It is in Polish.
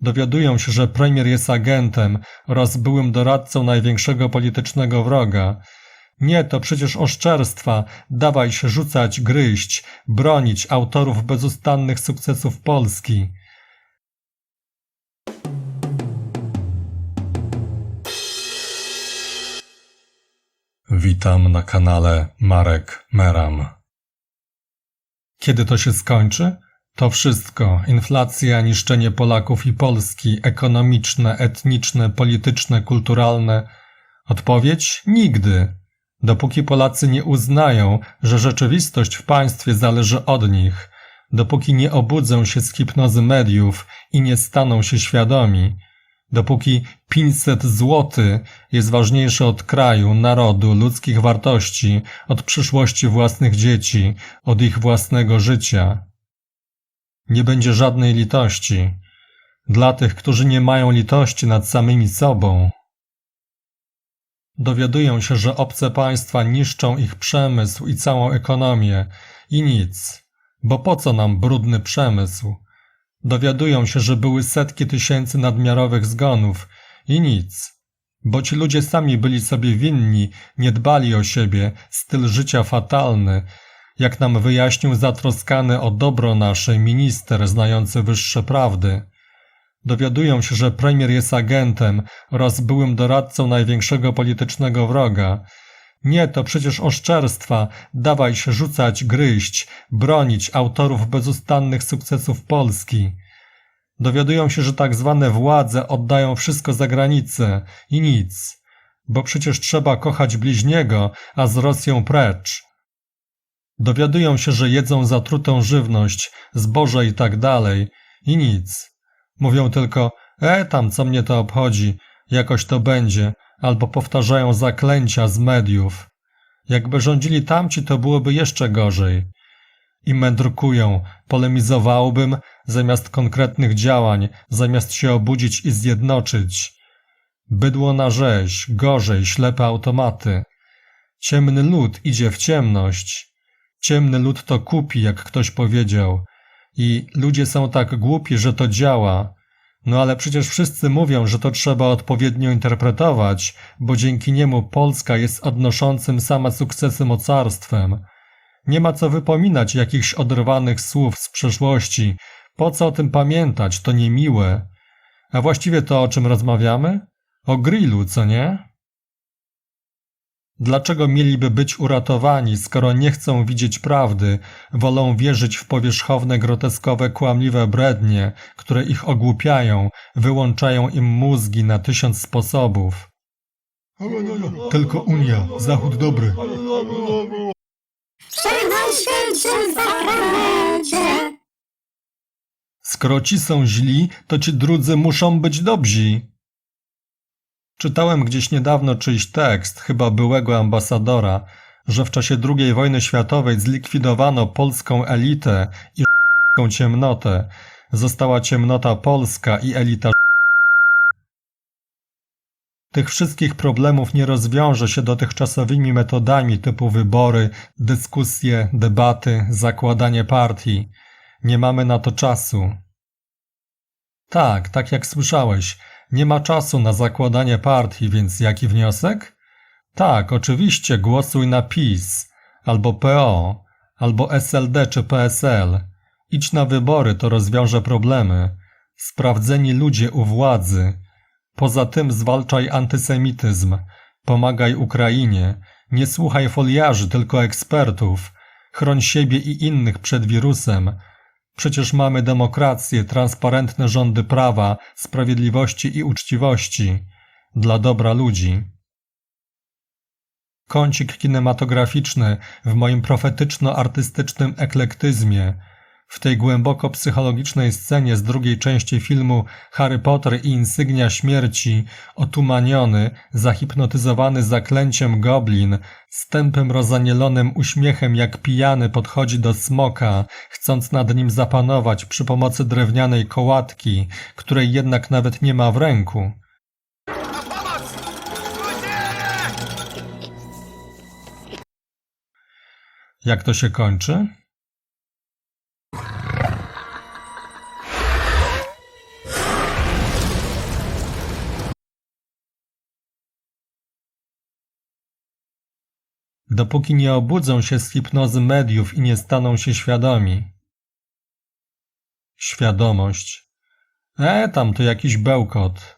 Dowiadują się, że premier jest agentem oraz byłym doradcą największego politycznego wroga. Nie, to przecież oszczerstwa. Dawaj się rzucać, gryźć, bronić autorów bezustannych sukcesów Polski. Witam na kanale Marek Meram. Kiedy to się skończy? To wszystko inflacja, niszczenie Polaków i Polski, ekonomiczne, etniczne, polityczne, kulturalne. Odpowiedź? Nigdy. Dopóki Polacy nie uznają, że rzeczywistość w państwie zależy od nich, dopóki nie obudzą się z hipnozy mediów i nie staną się świadomi, dopóki 500 zł jest ważniejsze od kraju, narodu, ludzkich wartości, od przyszłości własnych dzieci, od ich własnego życia. Nie będzie żadnej litości dla tych, którzy nie mają litości nad samymi sobą. Dowiadują się, że obce państwa niszczą ich przemysł i całą ekonomię i nic, bo po co nam brudny przemysł? Dowiadują się, że były setki tysięcy nadmiarowych zgonów i nic, bo ci ludzie sami byli sobie winni, nie dbali o siebie, styl życia fatalny, jak nam wyjaśnił zatroskany o dobro nasze minister znający wyższe prawdy. Dowiadują się, że premier jest agentem oraz byłym doradcą największego politycznego wroga. Nie, to przecież oszczerstwa. Dawaj się rzucać, gryźć, bronić autorów bezustannych sukcesów Polski. Dowiadują się, że tak zwane władze oddają wszystko za granicę i nic, bo przecież trzeba kochać bliźniego, a z Rosją precz. Dowiadują się, że jedzą zatrutą żywność, zboże i tak dalej i nic. Mówią tylko, e tam, co mnie to obchodzi, jakoś to będzie, albo powtarzają zaklęcia z mediów. Jakby rządzili tamci, to byłoby jeszcze gorzej. I mędrkują, polemizowałbym, zamiast konkretnych działań, zamiast się obudzić i zjednoczyć. Bydło na rzeź, gorzej, ślepe automaty. Ciemny lud idzie w ciemność. Ciemny lud to kupi, jak ktoś powiedział. I ludzie są tak głupi, że to działa. No ale przecież wszyscy mówią, że to trzeba odpowiednio interpretować, bo dzięki niemu Polska jest odnoszącym same sukcesy mocarstwem. Nie ma co wypominać jakichś oderwanych słów z przeszłości. Po co o tym pamiętać? To niemiłe. A właściwie to o czym rozmawiamy? O grillu, co nie? Dlaczego mieliby być uratowani, skoro nie chcą widzieć prawdy, wolą wierzyć w powierzchowne, groteskowe, kłamliwe brednie, które ich ogłupiają, wyłączają im mózgi na tysiąc sposobów? Tylko Unia, Zachód dobry. Skoro ci są źli, to ci drudzy muszą być dobrzy. Czytałem gdzieś niedawno czyjś tekst, chyba byłego ambasadora, że w czasie II wojny światowej zlikwidowano polską elitę i ciemnotę. Została ciemnota polska i elita tych wszystkich problemów nie rozwiąże się dotychczasowymi metodami typu wybory, dyskusje, debaty, zakładanie partii. Nie mamy na to czasu. Tak, tak jak słyszałeś, nie ma czasu na zakładanie partii, więc jaki wniosek? Tak, oczywiście głosuj na PiS, albo PO, albo SLD czy PSL. Idź na wybory, to rozwiąże problemy. Sprawdzeni ludzie u władzy. Poza tym zwalczaj antysemityzm. Pomagaj Ukrainie. Nie słuchaj foliarzy, tylko ekspertów. Chroń siebie i innych przed wirusem. Przecież mamy demokrację, transparentne rządy prawa, sprawiedliwości i uczciwości dla dobra ludzi. Kącik kinematograficzny w moim profetyczno-artystycznym eklektyzmie, w tej głęboko psychologicznej scenie z drugiej części filmu Harry Potter i Insygnia Śmierci, otumaniony, zahipnotyzowany zaklęciem goblin, z tępym rozanielonym uśmiechem jak pijany podchodzi do smoka, chcąc nad nim zapanować przy pomocy drewnianej kołatki, której jednak nawet nie ma w ręku. Jak to się kończy? Dopóki nie obudzą się z hipnozy mediów i nie staną się świadomi. Świadomość. E, tam to jakiś bełkot.